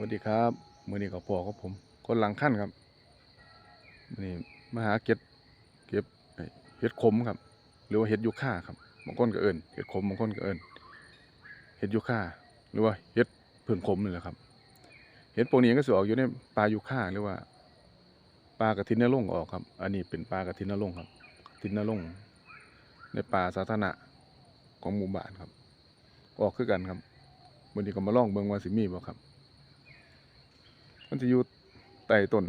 วัสดีครับมือนี้กับพ่อครับผมคนหลังขั้นครับมือนี้มาหาเก็ดเก็บเห็ดขมครับ หรือว่าเห็ดยูค่าครับบางคนก็เอิญเห็ดขมบางคนก็เอิญเห็ดยูค่าหรือว่าเห็ดเพิ่งขมนี่แหละครับเห็ดพวกนี้ก็สิออกอยู่ในปลายูค่าหรือว่าปลากระทินนรงออกครับ อันนี้เป็นปลากระทินนรงค์ครับทินนรงในป่าสาธารณะของหมู่บ้านครับ ออกคือกันครับวันนี้ก็มาล่องเบิ่งวาสิมีบ่ครับ มันจะอยู่ใต้ต้น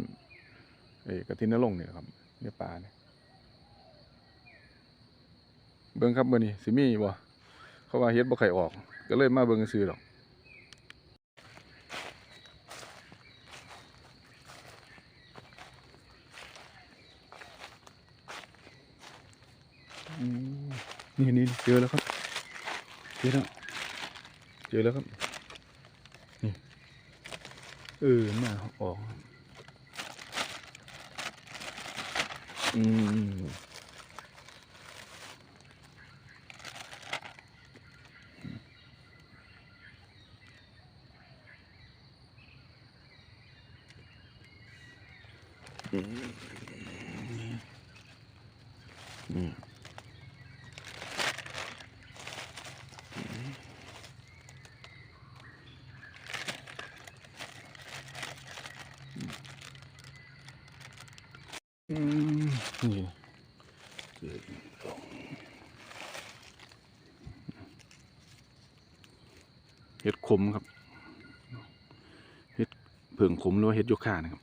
เอกระทินนรงเนี่ยครับในป่าเนี่ยเบิ่งครับเมื้อนี้สิมีบ่เขาว่าเฮ็ดบ่ค่ออก ก็เลยมาเบิ่งซื่อๆดอกนี่นี่เจอแล้วครับ เจอแล้ว เจอแล้วครับ เออหน้าออกอืมอืม อืมอืมนี่เจออีกสองเห็ดขมครับ เห็ดเผืองขมหรือว่าเห็ดโยค่านะครับ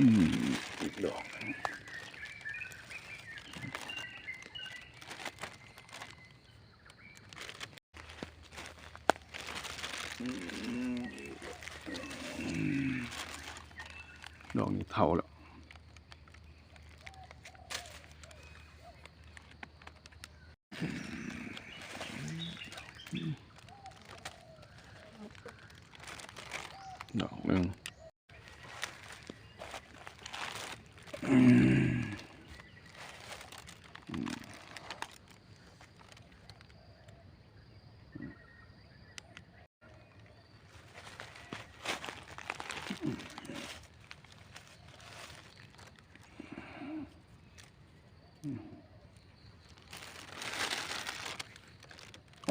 อืมอีกดอกหนึ่งดอกนี้เท่าแล้วดอกหนึ่ง ออ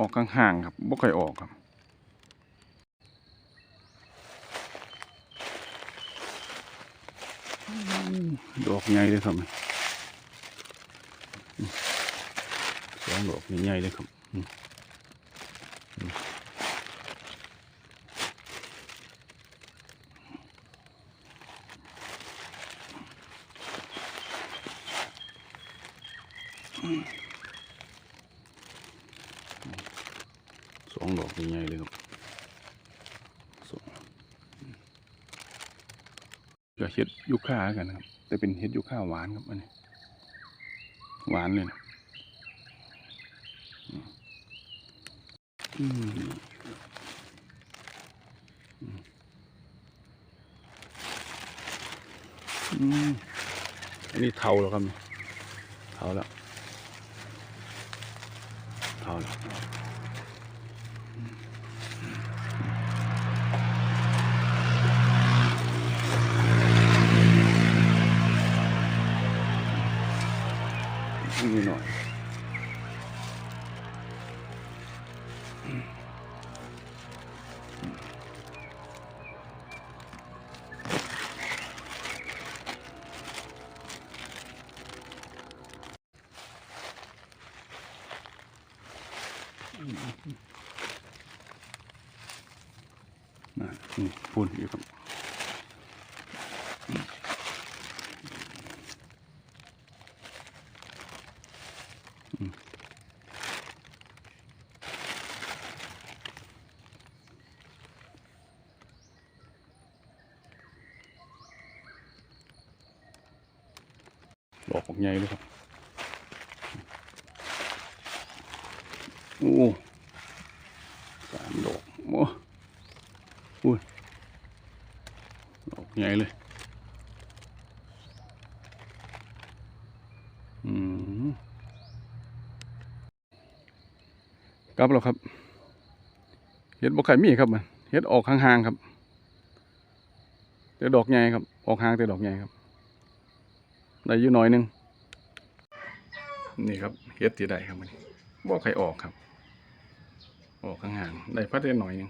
กห่างๆครับบ่ค่อยออกครับ ดอกใหญ่เลยครับสองดอกใหญ่เลยครับสองดอกใหญ่เลยครับก็เห็ดยูคากันครับ แต่เป็นเห็ดยูคาหวานครับอันนี้ หวานเลยนะอืมอืมอืมอันนี้เทาแล้วครับนี่เทาแล้วเทาแล้ว นี่หน่อย นะนี่ปุ่นอยู่ครับ อืม ดอกออกใหญ่เลยครับโอ้สามดอกโอ้อุ้ยดอกใหญ่เลยอืมกลับแล้วครับเห็ดบกไข่มีครับมันเห็ดออกห่างๆครับแต่ดอกใหญ่ครับ ออกห่างแต่ดอกใหญ่ครับ ได้อยู่หน่อยหนึง นี่ครับเฮ็ดตีได้ครับมันบ่ไข่ออกครับ ออกห่างได้พัดได้หน่อยหนึง